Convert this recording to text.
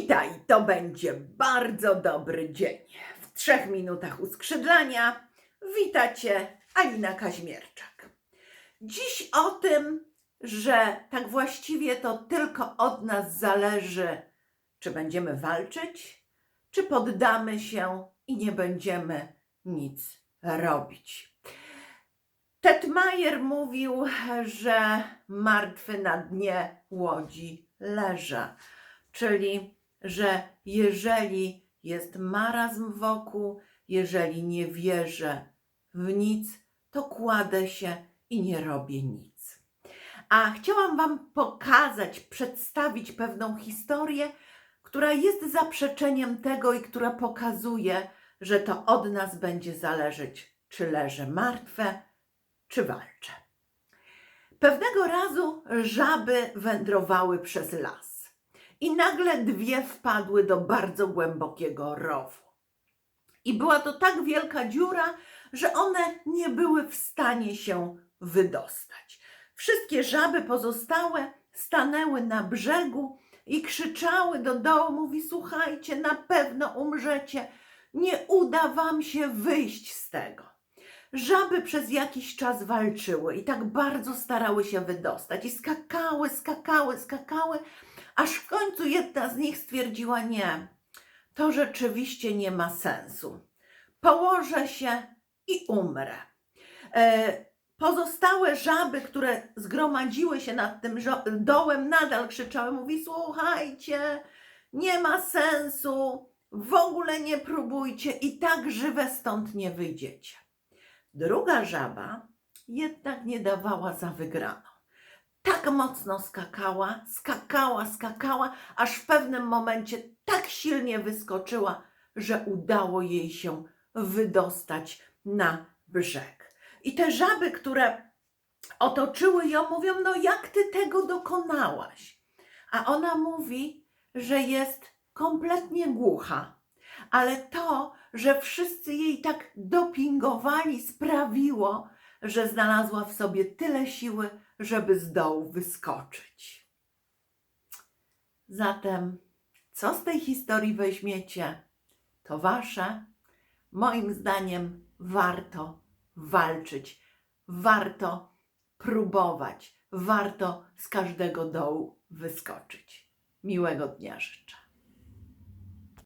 Witaj, to będzie bardzo dobry dzień. W trzech minutach uskrzydlania wita Cię Alina Kaźmierczak. Dziś o tym, że tak właściwie to tylko od nas zależy, czy będziemy walczyć, czy poddamy się i nie będziemy nic robić. Tetmajer mówił, że martwy na dnie łodzi leża czyli że jeżeli jest marazm wokół, jeżeli nie wierzę w nic, to kładę się i nie robię nic. A chciałam Wam pokazać, przedstawić pewną historię, która jest zaprzeczeniem tego i która pokazuje, że to od nas będzie zależeć, czy leżę martwe, czy walczę. Pewnego razu żaby wędrowały przez las i nagle dwie wpadły do bardzo głębokiego rowu. I była to tak wielka dziura, że one nie były w stanie się wydostać. Wszystkie żaby pozostałe stanęły na brzegu i krzyczały do dołu, mówi, słuchajcie, na pewno umrzecie, nie uda wam się wyjść z tego. Żaby przez jakiś czas walczyły i tak bardzo starały się wydostać i skakały, skakały, skakały, aż w końcu jedna z nich stwierdziła: Nie, to rzeczywiście nie ma sensu. Położę się i umrę. E, pozostałe żaby, które zgromadziły się nad tym dołem, nadal krzyczały: Mówi, słuchajcie, nie ma sensu, w ogóle nie próbujcie i tak żywe stąd nie wyjdziecie. Druga żaba jednak nie dawała za wygraną tak mocno skakała, skakała, skakała, aż w pewnym momencie tak silnie wyskoczyła, że udało jej się wydostać na brzeg. I te żaby, które otoczyły ją, mówią: No, jak ty tego dokonałaś? A ona mówi, że jest kompletnie głucha, ale to, że wszyscy jej tak dopingowali, sprawiło, że znalazła w sobie tyle siły, żeby z dołu wyskoczyć. Zatem, co z tej historii weźmiecie, to wasze. Moim zdaniem warto walczyć, warto próbować, warto z każdego dołu wyskoczyć. Miłego dnia życzę.